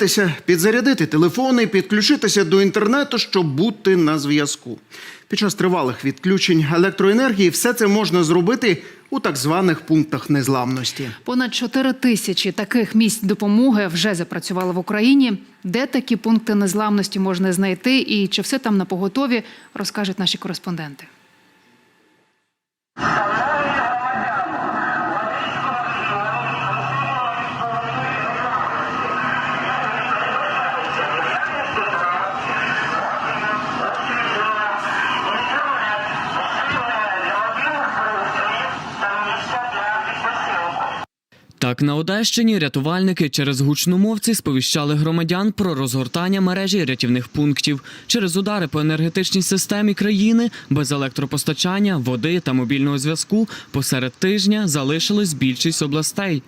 Зарядитися, підзарядити телефони, підключитися до інтернету, щоб бути на зв'язку. Під час тривалих відключень електроенергії все це можна зробити у так званих пунктах незламності. Понад 4 тисячі таких місць допомоги вже запрацювали в Україні. Де такі пункти незламності можна знайти і чи все там на поготові, розкажуть наші кореспонденти. Так, на Одещині рятувальники через гучномовці сповіщали громадян про розгортання мережі рятівних пунктів. Через удари по енергетичній системі країни без електропостачання, води та мобільного зв'язку посеред тижня залишилось більшість областей.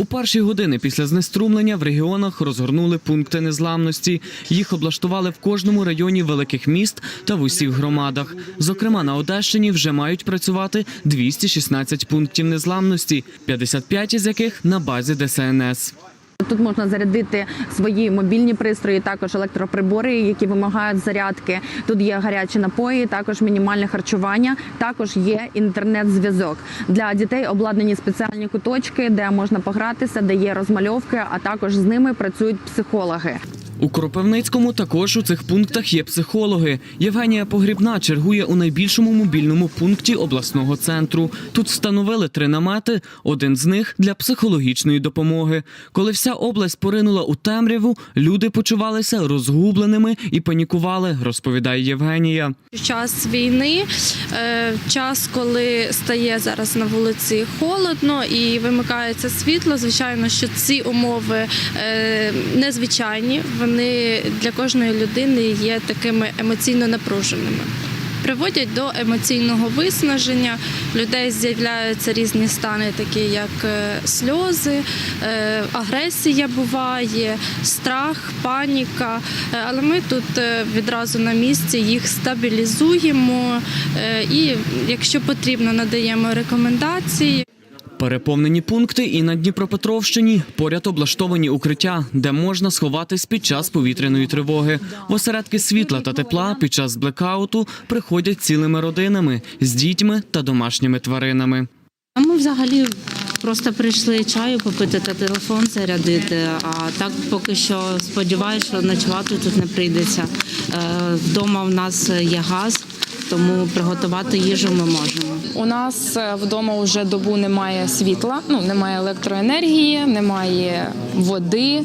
У перші години після знеструмлення в регіонах розгорнули пункти незламності. Їх облаштували в кожному районі великих міст та в усіх громадах. Зокрема, на Одещині вже мають працювати 216 пунктів незламності, 55 із яких на базі ДСНС. Тут можна зарядити свої мобільні пристрої, також електроприбори, які вимагають зарядки. Тут є гарячі напої, також мінімальне харчування. Також є інтернет-зв'язок для дітей. Обладнані спеціальні куточки, де можна погратися, де є розмальовки, а також з ними працюють психологи. У Кропивницькому також у цих пунктах є психологи. Євгенія Погрібна чергує у найбільшому мобільному пункті обласного центру. Тут встановили три намети, один з них для психологічної допомоги. Коли вся область поринула у темряву, люди почувалися розгубленими і панікували, розповідає Євгенія. Час війни, е, час, коли стає зараз на вулиці холодно і вимикається світло. Звичайно, що ці умови е, незвичайні. Вони для кожної людини є такими емоційно напруженими. Приводять до емоційного виснаження. Людей з'являються різні стани, такі як е, сльози, е, агресія буває, страх, паніка. Е, Але ми тут відразу на місці їх стабілізуємо і, якщо потрібно, надаємо рекомендації. Переповнені пункти і на Дніпропетровщині поряд облаштовані укриття, де можна сховатись під час повітряної тривоги. В осередки світла та тепла під час блекауту приходять цілими родинами з дітьми та домашніми тваринами. Ми взагалі просто прийшли чаю попити та телефон зарядити. А так поки що сподіваюся, що ночувати тут не прийдеться. Е, Вдома в нас є газ, тому приготувати їжу ми можемо. У нас е, вдома вже добу немає світла, ну немає електроенергії, немає води,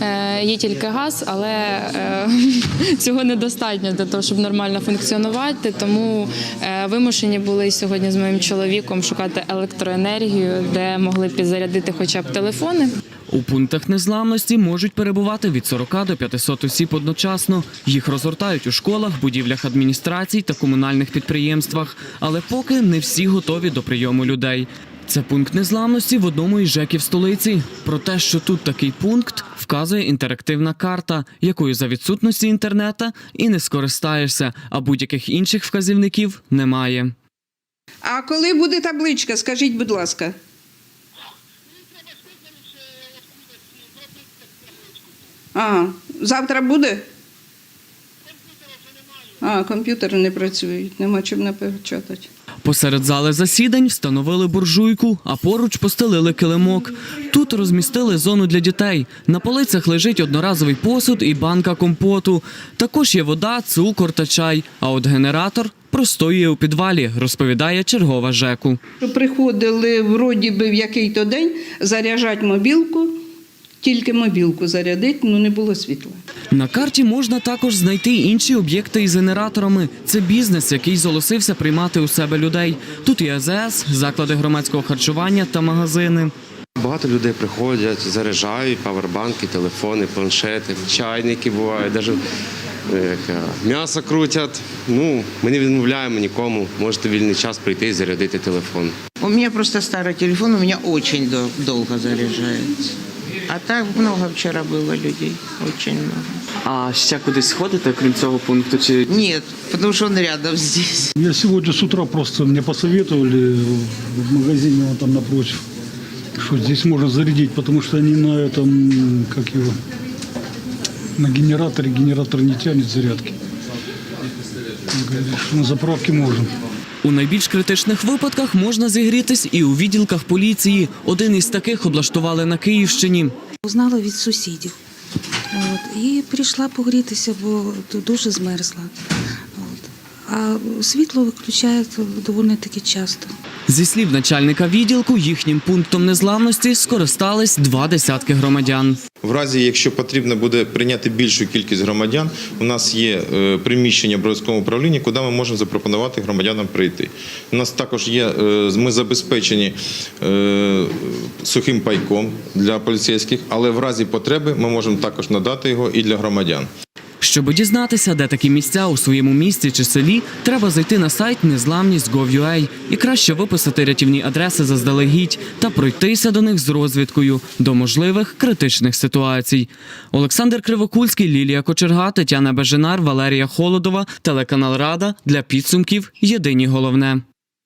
е, є тільки газ, але е, цього недостатньо для того, щоб нормально функціонувати. Тому вимушені були сьогодні з моїм чоловіком шукати електроенергію, де могли підзарядити хоча б телефони. У пунктах незламності можуть перебувати від 40 до 500 осіб одночасно. Їх розгортають у школах, будівлях адміністрацій та комунальних підприємствах. Але поки не всі готові до прийому людей. Це пункт незламності в одному із ЖЕКів столиці. Про те, що тут такий пункт, вказує інтерактивна карта, якою за відсутності інтернета і не скористаєшся, а будь-яких інших вказівників немає. А коли буде табличка, скажіть, будь ласка. Ага, завтра буде? А, комп'ютери не працюють, нема чим напечатати. Посеред зали засідань встановили буржуйку, а поруч постелили килимок. Тут розмістили зону для дітей. На полицях лежить одноразовий посуд і банка компоту. Також є вода, цукор та чай. А от генератор простоює у підвалі, розповідає чергова ЖЕКу. Приходили вроді би в який-то день заряджати мобілку, тільки мобілку зарядити, ну не було світла. На карті можна також знайти інші об'єкти із генераторами. Це бізнес, який зголосився приймати у себе людей. Тут є АЗС, заклади громадського харчування та магазини. Багато людей приходять, заряджають павербанки, телефони, планшети, чайники бувають, навіть е, м'ясо крутять. Ну, ми не відмовляємо нікому. Можете вільний час прийти і зарядити телефон. У меня просто старый телефон, у меня очень дол- долго заряжается. А так много вчера было людей, очень много. А ще кудись ходите, крім цього пункту? Чи Нет, потому что он рядом здесь. Я сегодня с утра просто мне посоветовали в магазине вот там напротив, что здесь можно зарядить, потому что они на этом, как его, на генераторе, генератор не тянет зарядки. Говорит, что На заправке можем. У найбільш критичних випадках можна зігрітись і у відділках поліції. Один із таких облаштували на Київщині. Узнала від сусідів. От, і прийшла погрітися, бо дуже змерзла. А світло виключають доволі таки часто. Зі слів начальника відділку, їхнім пунктом незламності скористались два десятки громадян. В разі, якщо потрібно буде прийняти більшу кількість громадян, у нас є е, приміщення в обов'язковому управлінні, куди ми можемо запропонувати громадянам прийти. У нас також є, е, ми забезпечені е, сухим пайком для поліцейських, але в разі потреби ми можемо також надати його і для громадян. Щоби дізнатися, де такі місця у своєму місті чи селі, треба зайти на сайт незламність.gov.ua і краще виписати рятівні адреси заздалегідь та пройтися до них з розвідкою до можливих критичних ситуацій. Олександр Кривокульський, Лілія Кочерга, Тетяна Беженар, Валерія Холодова, телеканал Рада для підсумків. Єдині головне.